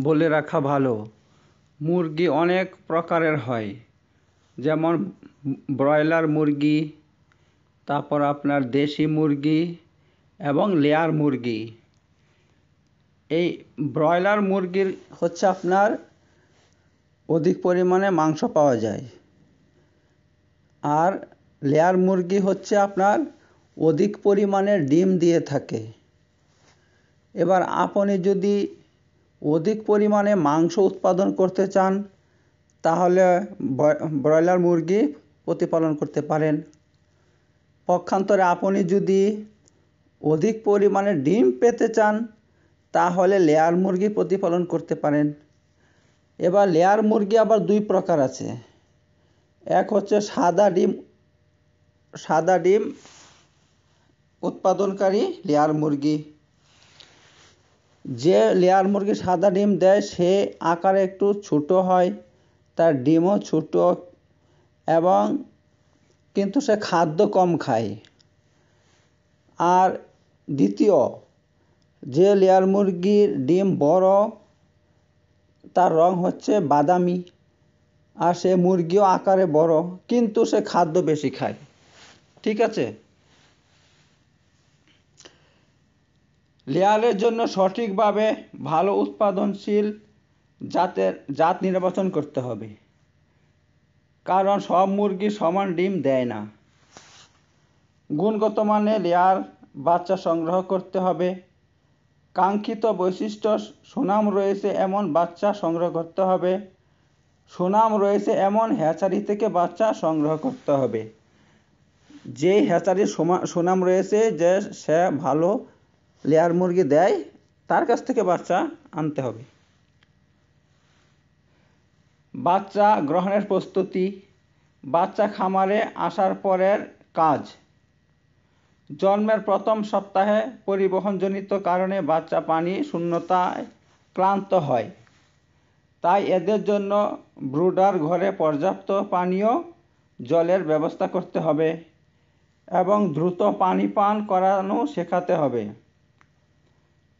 বলে রাখা ভালো। মুরগি অনেক প্রকারের হয়। যেমন ব্রয়লার মুরগি, তারপর আপনার দেশি মুরগি এবং লেয়ার মুরগি। এই ব্রয়লার মুরগির হচ্ছে আপনার অধিক পরিমাণে মাংস পাওয়া যায়। আর লেয়ার মুরগি হচ্ছে আপনার অধিক পরিমাণে ডিম দিয়ে থাকে। এবার আপনি যদি অধিক পরিমাণে মাংস উৎপাদন করতে চান, তাহলে ব্রয়লার মুরগি প্রতিপালন করতে পারেন। পক্ষান্তরে আপনি যদি অধিক পরিমাণে ডিম পেতে চান, তাহলে লেয়ার মুরগি প্রতিপালন করতে পারেন। এবার লেয়ার মুরগি আবার দুই প্রকার আছে। এক হচ্ছে সাদা ডিম সাদা ডিম উৎপাদনকারী লেয়ার মুরগি। যে লেয়ার মুরগি সাদা ডিম দেয়, সে আকারে একটু ছোট হয়, তার ডিমও ছোট এবং কিন্তু সে খাদ্য কম খায়। আর দ্বিতীয়, যে লেয়ার মুরগির ডিম বড়, তার রং হচ্ছে বাদামি আর সে মুরগিও আকারে বড়, কিন্তু সে খাদ্য বেশি খায়। ঠিক আছে? লেয়ারের জন্য সঠিকভাবে ভালো উৎপাদনশীল জাতের জাত নির্বাচন করতে হবে। কারণ সব মুরগি সমান ডিম দেয় না। গুণগত মানে লেয়ার বাচ্চা সংগ্রহ করতে হবে। কাঙ্ক্ষিত বৈশিষ্ট্য সুনাম রয়েছে এমন বাচ্চা সংগ্রহ করতে হবে। সুনাম রয়েছে এমন হ্যাচারি থেকে বাচ্চা সংগ্রহ করতে হবে। যে হ্যাচারির সুনাম রয়েছে যে সে ভালো লেয়ার মুরগি দেয়, তার কাছ থেকে বাচ্চা আনতে হবে। বাচ্চা গ্রহণের প্রস্তুতি, বাচ্চা খামারে আসার পরের কাজ। জন্মের প্রথম সপ্তাহে পরিবহনজনিত কারণে বাচ্চা পানি শূন্যতায় ক্লান্ত হয়। তাই এদের জন্য ব্রুডার ঘরে পর্যাপ্ত পানীয় জলের ব্যবস্থা করতে হবে এবং দ্রুত পানি পান করানো শেখাতে হবে।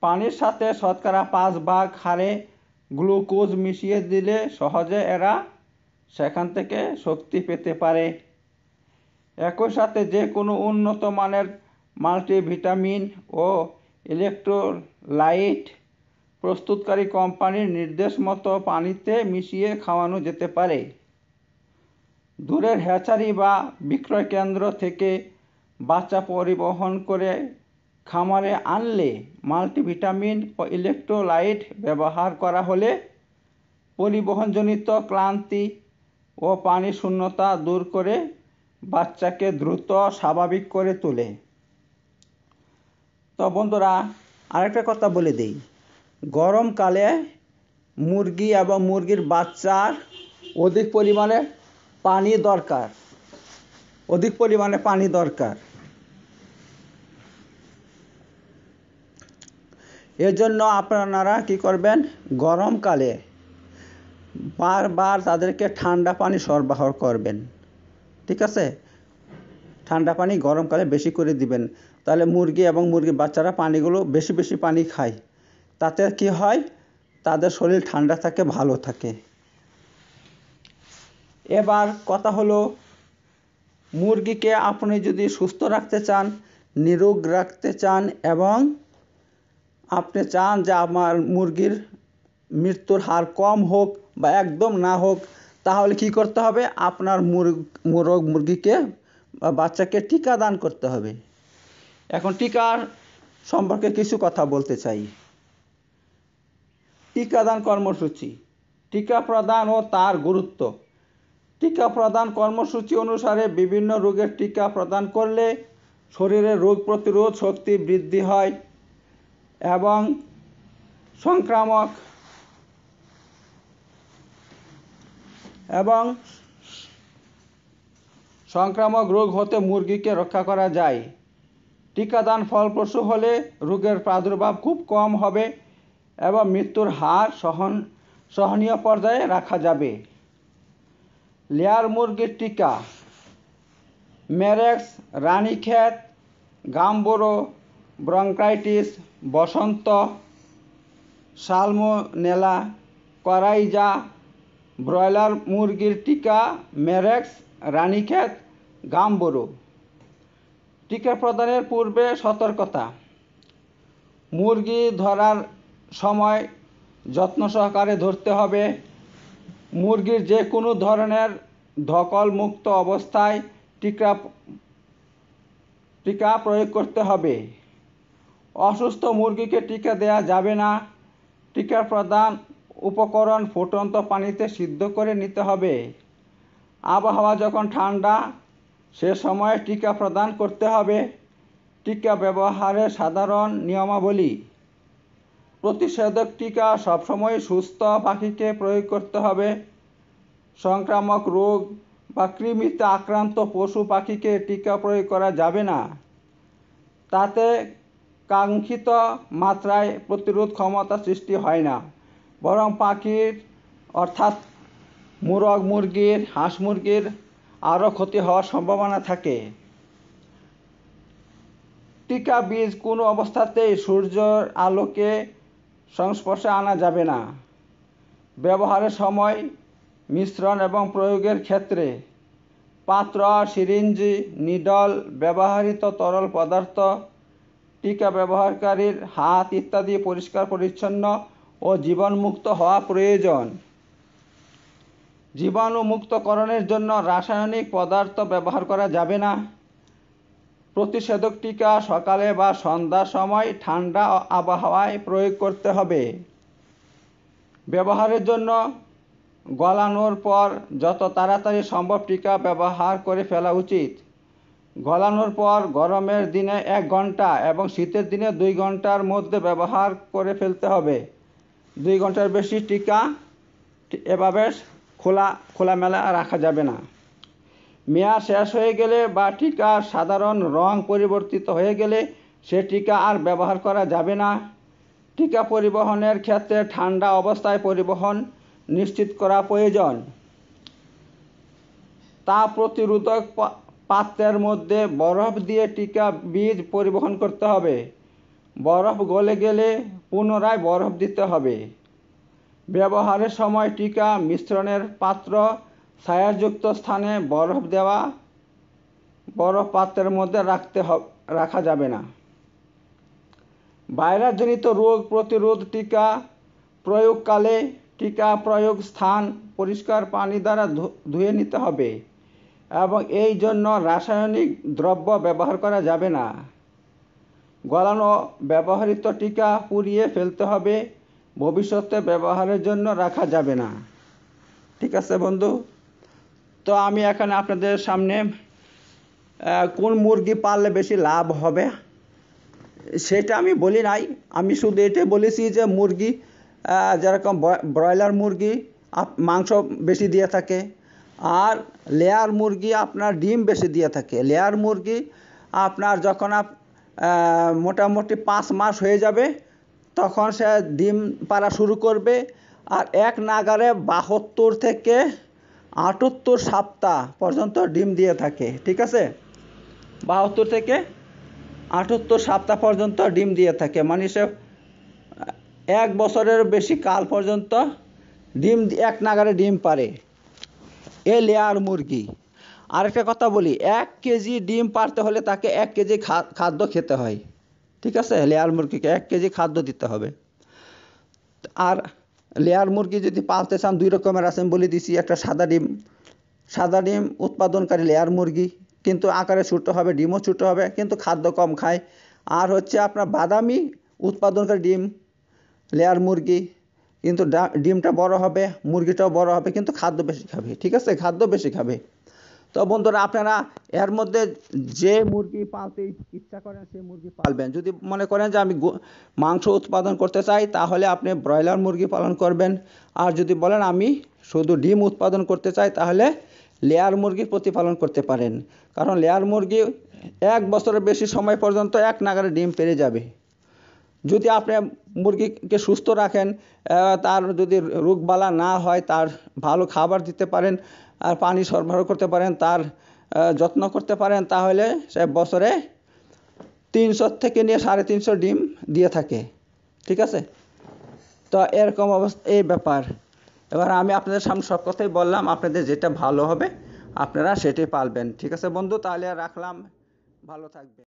পানির সাথে শতকরা পাঁচ ভাগ হারে গ্লুকোজ মিশিয়ে দিলে সহজে এরা সেখান থেকে শক্তি পেতে পারে। একই সাথে যে কোনো উন্নত মানের মাল্টিভিটামিন ও ইলেকট্রোলাইট প্রস্তুতকারী কোম্পানির নির্দেশ মতো পানিতে মিশিয়ে খাওয়ানো যেতে পারে। দূরের হ্যাচারি বা বিক্রয় কেন্দ্র থেকে বাচ্চা পরিবহন করে খামারে আনলে মাল্টিভিটামিন ও ইলেকট্রোলাইট ব্যবহার করা হলে পরিবহনজনিত ক্লান্তি ও পানি শূন্যতা দূর করে বাচ্চাকে দ্রুত স্বাভাবিক করে তোলে। তো বন্ধুরা, আরেকটা কথা বলে দিই। গরমকালে মুরগি এবং মুরগির বাচ্চার অধিক পরিমাণে পানি দরকার। অধিক পরিমাণে পানি দরকার। এজন্য আপনারা কি করবেন? গরমকালে বারবার তাদেরকে ঠান্ডা পানি সরবরাহ করবেন। ঠিক আছে? ঠান্ডা পানি গরমকালে বেশি করে দিবেন। তাহলে মুরগি এবং মুরগির বাচ্চারা পানিগুলো বেশি বেশি পানি খায়। তাতে কি হয়? তাদের শরীর ঠান্ডা থাকে, ভালো থাকে। এবার কথা হলো, মুরগিকে আপনি যদি সুস্থ রাখতে চান, নিরোগ রাখতে চান এবং আপনি চান যে আমার মুরগির মৃত্যুর হার কম হোক বা একদম না হোক, তাহলে কি করতে হবে? আপনার মুরগ মুরগিকে বা বাচ্চাকে টিকা দান করতে হবে। এখন টিকার সম্পর্কে কিছু কথা বলতে চাই। টিকাদান কর্মসূচি। টিকা প্রদান ও তার গুরুত্ব। টিকা প্রদান কর্মসূচি অনুসারে বিভিন্ন রোগের টিকা প্রদান করলে শরীরে রোগ প্রতিরোধ শক্তি বৃদ্ধি হয়। এবং সংক্রামক এবং সংক্রামক রোগ হতে মুরগিকে রক্ষা করা যায়। টিকাদান ফলপ্রসূ হলে রোগের প্রাদুর্ভাব খুব কম হবে এবং মৃত্যুর হার সহন সহনীয় পর্যায়ে রাখা যাবে। লেয়ার মুরগির টিকা। ম্যারেক্স রানীক্ষেত গাম্বুরো ব্রঙ্কাইটিস, বসন্ত, সালমোনেলা, করাইজা, ব্রয়লার মুরগির টিকা মেরেক্স রানীক্ষেত গাম্বুরু। টিকা প্রদানের পূর্বে সতর্কতা। মুরগি ধরার সময় যত্ন সহকারে ধরতে হবে। মুরগির যে কোনো ধরনের ধকল মুক্ত অবস্থায় টিকা টিকা প্রয়োগ করতে হবে। অসুস্থ মুরগিকে টিকা দেওয়া যাবে না। টিকা প্রদান উপকরণ ফুটন্ত পানিতে সিদ্ধ করে নিতে হবে। আবহাওয়া যখন ঠান্ডা, সে সময় টিকা প্রদান করতে হবে। টিকা ব্যবহারের সাধারণ নিয়মাবলী। প্রতিষেধক টিকা সবসময় সুস্থ পাখিকে প্রয়োগ করতে হবে। সংক্রামক রোগ বা কৃমিতে আক্রান্ত পশু পাখিকে টিকা প্রয়োগ করা যাবে না। তাতে কাঙ্ক্ষিত মাত্রায় প্রতিরোধ ক্ষমতা সৃষ্টি হয় না। বরং পাখির, অর্থাৎ মুরগ মুরগির, হাঁস মুরগির আরও ক্ষতি হওয়ার সম্ভাবনা থাকে। টিকা বীজ কোনো অবস্থাতেই সূর্যের আলোকে সংস্পর্শে আনা যাবে না। ব্যবহারের সময়, মিশ্রণ এবং প্রয়োগের ক্ষেত্রে পাত্র, সিরিঞ্জি, নিডল, ব্যবহৃত তরল পদার্থ টিকা ব্যবহারকারীর হাত ইত্যাদি পরিষ্কার, পরিচ্ছন্ন ও জীবাণুমুক্ত হওয়া প্রয়োজন। জীবাণুমুক্তকরণের জন্য রাসায়নিক পদার্থ ব্যবহার করা যাবে না। প্রতিষেধক টিকা সকালে বা সন্ধ্যার সময় ঠান্ডা আবহাওয়ায় প্রয়োগ করতে হবে। ব্যবহারের জন্য গলানোর পর যত তাড়াতাড়ি সম্ভব টিকা ব্যবহার করে ফেলা উচিত। গলানোর পর গরমের দিনে এক ঘণ্টা এবং শীতের দিনে দুই ঘণ্টার মধ্যে ব্যবহার করে ফেলতে হবে। দুই ঘণ্টার বেশি টিকা এভাবে খোলা, খোলামেলা রাখা যাবে না। মেয়াদ শেষ হয়ে গেলে বা টিকার সাধারণ রং পরিবর্তিত হয়ে গেলে সে টিকা আর ব্যবহার করা যাবে না। টিকা পরিবহনের ক্ষেত্রে ঠান্ডা অবস্থায় পরিবহন নিশ্চিত করা প্রয়োজন। তা প্রতিরোধক পাত্রের মধ্যে বরফ দিয়ে টিকা বীজ পরিবহন করতে হবে। বরফ গলে গেলে পুনরায় বরফ দিতে হবে। ব্যবহারের সময় টিকা মিশ্রণের পাত্র ছায়াযুক্ত স্থানে বরফ দেওয়া, বরফ পাত্রের মধ্যে রাখতে রাখা যাবে না। ভাইরাসজনিত রোগ প্রতিরোধ টিকা প্রয়োগকালে টিকা প্রয়োগ স্থান পরিষ্কার পানি দ্বারা ধুয়ে নিতে হবে। এবং এই জন্য রাসায়নিক দ্রব্য ব্যবহার করা যাবে না। গলানো ব্যবহৃত টিকা পুড়িয়ে ফেলতে হবে। ভবিষ্যতে ব্যবহারের জন্য রাখা যাবে না। ঠিক আছে বন্ধু? তো আমি এখানে আপনাদের সামনে কোন মুরগি পাললে বেশি লাভ হবে সেটা আমি বলি নাই। আমি শুধু এটাই বলেছি যে মুরগি যেরকম ব্রয়লার মুরগি মাংস বেশি দিয়ে থাকে আর লেয়ার মুরগি আপনার ডিম বেশি দিয়ে থাকে। লেয়ার মুরগি আপনার যখন আপ মোটামুটি পাঁচ মাস হয়ে যাবে, তখন সে ডিম পাড়া শুরু করবে। আর এক নাগারে বাহাত্তর থেকে আটাত্তর সপ্তাহ পর্যন্ত ডিম দিয়ে থাকে, ঠিক আছে? বাহাত্তর থেকে আটাত্তর সপ্তাহ পর্যন্ত ডিম দিয়ে থাকে। মানে সে এক বছরের বেশি কাল পর্যন্ত ডিম, এক নাগারে ডিম পারে এ লেয়ার মুরগি। আরেকটা কথা বলি, এক কেজি ডিম পারতে হলে তাকে এক কেজি খাদ্য খেতে হয়। ঠিক আছে? লেয়ার মুরগিকে এক কেজি খাদ্য দিতে হবে। আর লেয়ার মুরগি যদি পালতে চান, দুই রকমের আছে বলে দিছি, একটা সাদা ডিম। সাদা ডিম উৎপাদনকারী লেয়ার মুরগি, কিন্তু আকারে ছোটো হবে, ডিমও ছোটো হবে, কিন্তু খাদ্য কম খায়। আর হচ্ছে আপনার বাদামি উৎপাদনকারী ডিম, লেয়ার মুরগি কিন্তু ডিমটা বড় হবে, মুরগিটাও বড় হবে, কিন্তু খাদ্য বেশি খাবে, ঠিক আছে? খাদ্য বেশি খাবে। তো বন্ধুরা, আপনারা এর মধ্যে যে মুরগি পালতে ইচ্ছা করেন, সেই মুরগি পালবেন। যদি মনে করেন যে আমি মাংস উৎপাদন করতে চাই, তাহলে আপনি ব্রয়লার মুরগি পালন করবেন। আর যদি বলেন আমি শুধু ডিম উৎপাদন করতে চাই, তাহলে লেয়ার মুরগি প্রতিপালন করতে পারেন। কারণ লেয়ার মুরগি এক বছরের বেশি সময় পর্যন্ত এক নাগারে ডিম পেরে যাবে। যদি আপনি মুরগিকে সুস্থ রাখেন তার যদি রোগবালা না হয়, তার ভালো খাবার দিতে পারেন, আর পানি সরবরাহ করতে পারেন, তার যত্ন করতে পারেন, তাহলে সে বছরে তিনশো থেকে নিয়ে সাড়ে তিনশো ডিম দিয়ে থাকে। ঠিক আছে? তো এরকম অবস্থা, এই ব্যাপার। এবার আমি আপনাদের সামনে সব কথাই বললাম, আপনাদের যেটা ভালো হবে, আপনারা সেটাই পালবেন। ঠিক আছে বন্ধু? তাহলে রাখলাম। ভালো থাকবে